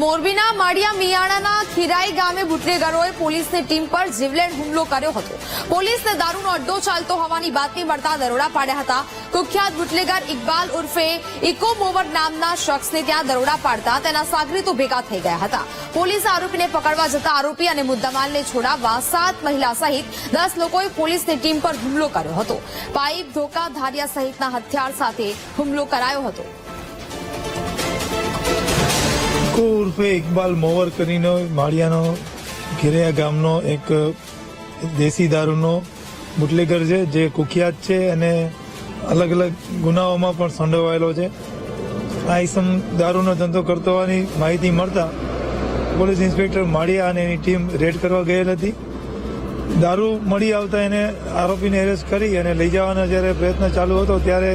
મોરબીના માળિયા મિયાણાના ખીરાઈ ગામે બુટલેગરોએ પોલીસની ટીમ પર જીવલેણ હુમલો કર્યો હતો. પોલીસને દારૂનો અડ્ડો ચાલતો હોવાની બાતમી મળતા દરોડા પાડ્યા હતા. કુખ્યાત બુટલેગર ઇકબાલ ઉર્ફે ઇકો મોવર નામના શખ્સને ત્યાં દરોડા પાડતા તેના સાગરીતો ભેગા થઈ ગયા હતા. પોલીસે આરોપીને પકડવા જતા આરોપી અને મુદ્દામાલને છોડાવવા સાત મહિલા સહિત દસ લોકોએ પોલીસની ટીમ પર હુમલો કર્યો હતો. પાઇપ, ધોકા, ધારિયા સહિતના હથિયાર સાથે હુમલો કરાયો હતો. ઇકો ઉર્ફે ઇકબાલ મોવર કરીને માળિયાનો ઘેરિયા ગામનો એક દેશી દારૂનો બુટલેગર છે, જે કુખ્યાત છે અને અલગ અલગ ગુનાઓમાં પણ સંડોવાયેલો છે. આ ઇસમ દારૂનો ધંધો કરતો હોવાની માહિતી મળતા પોલીસ ઇન્સ્પેક્ટર માળિયા અને એની ટીમ રેડ કરવા ગયેલ હતી. દારૂ મળી આવતા એને આરોપીને એરેસ્ટ કરી અને લઈ જવાના જ્યારે પ્રયત્ન ચાલુ હતો ત્યારે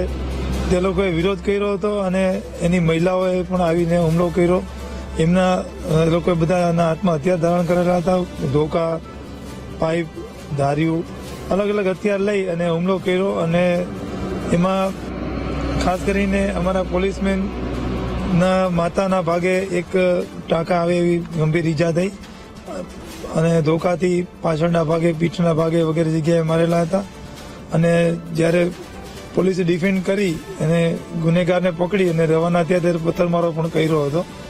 તે લોકોએ વિરોધ કર્યો હતો અને એની મહિલાઓએ પણ આવીને હુમલો કર્યો. એમના લોકોએ બધાના હાથમાં હથિયાર ધારણ કરેલા હતા, ધોકા, પાઇપ ધાર્યું અલગ અલગ હથિયાર લઈ અને હુમલો કર્યો અને એમાં ખાસ કરીને અમારા પોલીસમેન ના માતાના ભાગે એક ટાંકા આવે એવી ગંભીર ઈજા થઈ અને ધોકાથી પાછળના ભાગે, પીઠના ભાગે વગેરે જગ્યાએ મારેલા હતા. અને જ્યારે પોલીસે ડિફેન્ડ કરી અને ગુનેગારને પકડી અને રવાના ત્યાં ત્યારે પથ્થરમારો પણ કર્યો હતો.